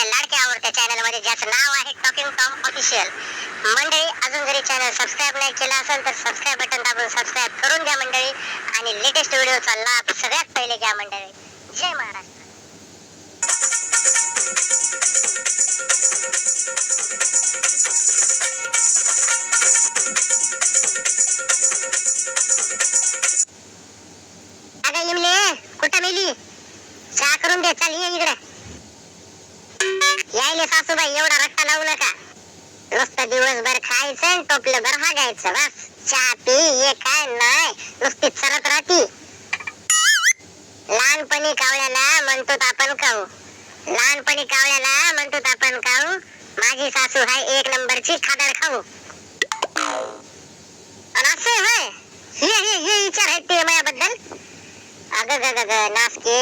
आपल्या लाडक्या आवडत्या चॅनलमध्ये ज्याचं नाव आहे टॉकिंग टॉम ऑफिशियल. मंडळी अजून जरी चॅनल सबस्क्राईब नाही केला असेल तर सबस्क्राईब बटन दाबून सबस्क्राईब करून घ्या मंडळी. आणि लेटेस्ट व्हिडिओचा लाभ सगळ्यात पहिले घ्या मंडळी. जय महाराष्ट्र. कुठं मेली? चहा करून दे चल ये इकडे. यायले सासूबाई एवढा रट्टा लावू नका. नुसतं दिवसभर खायचं टोपलं भर हागायचं बस. चहा पी हे काय नाही नुसती चरत राहती. लहानपणी कावळ्याला म्हणतो आपण खाऊ. लहानपणी कावळ्याला म्हणतो आपण खाऊ. माझी सासू हाय एक नंबरची खादड खाऊ. असे होय. हे हे हे विचार आहेत ते माझ्याबद्दल अग ग ग नासके.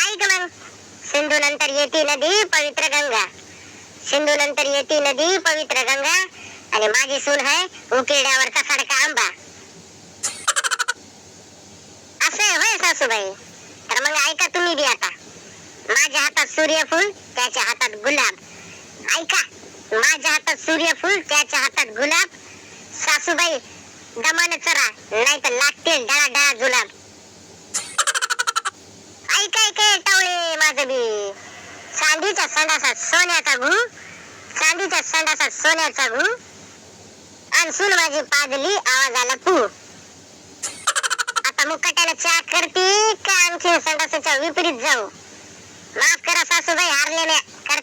ऐक मग. सिंधू नंतर येते नदी पवित्र गंगा. सिंधू नंतर येते नदी पवित्र गंगा. आणि माझी सून आहे उकिरड्यावरचा सडका आंबा. असं आहे होय सासूबाई. तर मग ऐका तुम्ही बी आता. माझ्या हातात सूर्यफूल त्याच्या हातात गुलाब. ऐका माझ्या हातात सूर्यफूल त्याच्या हातात गुलाब. सासूबाई दमान चरा नाही तर लागतील डळा डळा जुलाब ऐक ऐक ऐक, टावळे बी चांदीच्या संडासात सोन्याचा घू चांदीच्या संडासात सोन्याचा घू आणि सून माझी पाजली आवाजाला पू. आता मुकाट्याला चहा करते का आणखी संडासाच्या विपरीत जाऊ? माफ करा सासूबाई हारले